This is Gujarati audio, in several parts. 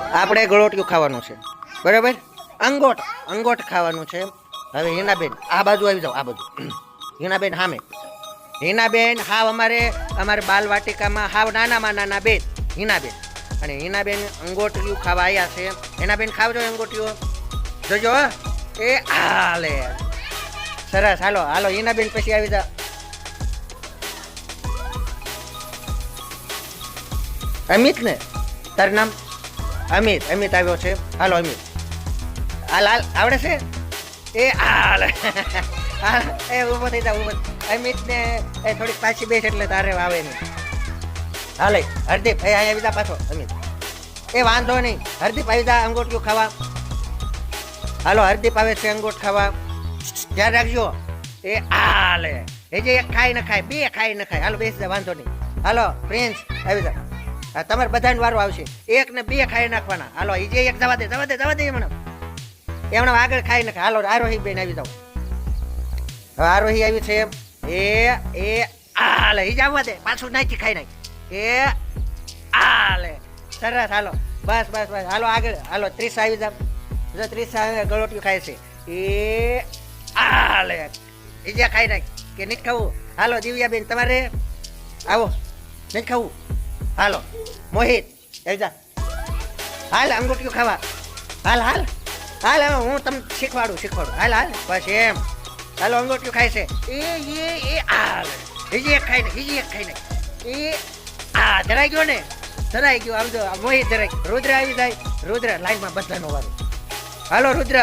આપણે ગળોટિયું ખાવાનું છે. બરાબર? અંગોટ અંગોટ ખાવાનું છે. હવે હિનાબેન, આ બાજુ આવી જાઓ, આ બાજુ. હિનાબેન હામે. હિનાબેન, હાવ અમારે અમારે બાલવાટિકામાં, હાવ નાનામાં નાના બેન હિનાબેન. અને હિનાબેન અંગોટિયું ખાવા આવ્યા છે. હિનાબેન, ખાવજો અંગોટિયું. જોજો. એ હાલે. સરસ, હાલો હાલો, હિનાબેન પછી આવી જા અમિત ને તારું નામ? અમિત અમિત આવ્યો છે. હાલો, અમિત. હાલ હાલ, આવડે છે? એ, હાલ. એ, ઊભો થઈ જા અમિત ને એ થોડીક પાછી બેસ એટલે તારે આવે નહીં. હાલે, હરદીપ, એ આવી જા પાછો, અમિત. એ, વાંધો નહીં. હરદીપ, આવી જા અંગોટિયું ખાવા. હાલો, હરદીપ આવે છે અંગોઠ ખાવા. ધ્યાન રાખજો. એ, હાલે. એ જે એક ખાઈ ન ખાય બે ખાઈ ન ખાય હાલો, બેસી જા, વાંધો નહીં. હાલો, પ્રિન્સ, આવી જા. તમારે બધાને વારો આવશે. એક ને બે ખાઈ નાખવાના. હાલો એ જે એક જવા દે જવા દે જવા દે એમણે. એમણે આગળ ખાઈ નાખે. હાલો, આરોહી બેન આવી જાઓ. આરોહી આવી છે. એ એ, આલે. એ જવા દે. પાછું નાખી, ખાઈ નાખ. એ, આલે. સરસ, હાલો. બસ બસ બસ. હાલો, આગળ. હાલો, ત્રીસ આવી જાવ જો ત્રીસ આવે, ગળોટિયું ખાય છે. એ, આલે. એ જે ખાઈ નાખ. કે નથી ખાવું? હાલો, દિવ્યાબેન, તમારે? આવો. નથી ખાવું? હાલો મોહિત આવી જા. હાલ અંગૂઠિયું ખાવા. હાલ હાલ. હાલ હવે હું તમને શીખવાડું શીખવાડું. હાલ હાલ બસ એમ. હાલો અંગૂઠિયું ખાય છે. એ એ એ હાલ બીજી એક ખાઈ ને બીજી એક ખાઈ ને એ આ ધરાઈ ગયો ને? ધરાઈ ગયો આમ જો મોહિત ધરાઈ ગયો. રુદ્ર આવી જાય. રુદ્ર લાઈનમાં બધાનો વારો. હાલો રુદ્ર.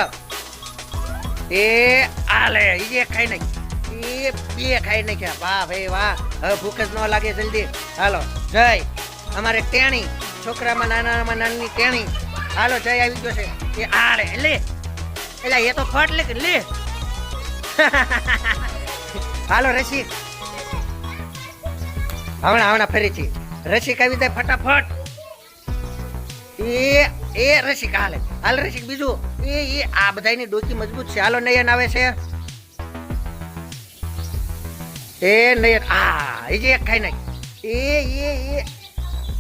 એ આલે એક ખાઈ નાખી. એ બે ખાઈ નાખ્યા. વાહ ભાઈ વાહ. હવે ભૂખ જ ન લાગે જલ્દી. હાલો જય. અમારે ટેણી, છોકરામાં નાનામાં નાની ટેણી. હાલો, જય આવી ગયો છે. એ આલે લે. એટલે એ તો ફટ લે લે. હાલો, રસિક. હમણાં હમણાં ફરીથી. રસિક આવી જાય ફટાફટ. એ એ રસિક, હાલે. હાલ રસિક, બીજું. એ એ, આ બધાની ડોકી મજબૂત છે. હાલો, નયન આવે છે. એ, નયન, આ, એ જે એક ખાઈ નાખ. એ એ એ.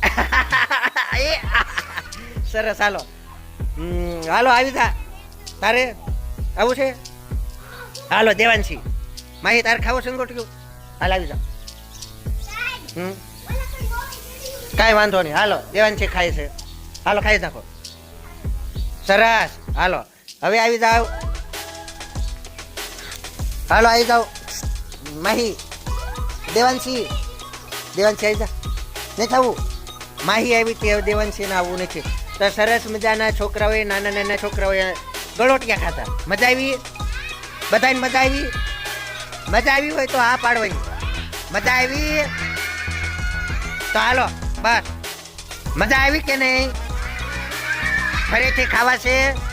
સરસ, હાલો. હાલો, આવી જા. તારે આવું છે? હાલો, દેવાંશી. માહી, તારે ખાવો ગોઠવ્યું હાલ, આવી જા. હમ. કાંઈ વાંધો નહીં. હાલો, દેવાંશી ખાય છે. હાલો, ખાઈ નાખો. સરસ. હાલો, હવે આવી જાવ હાલો, આવી જાવ માહી, દેવાંશી. દેવાંશી, આવી જા. નહીં થવું માહી આવી તે દેવાંશીને આવવું નથી. તો સરસ મજાના છોકરાઓએ, નાના નાના છોકરાઓએ ગળોટિયા ખાતા મજા આવી? બધાને મજા આવી? મજા આવી હોય તો આ પાડવાની મજા આવી? તો હાલો, બસ. મજા આવી કે નહીં? ફરીથી ખાવા છે?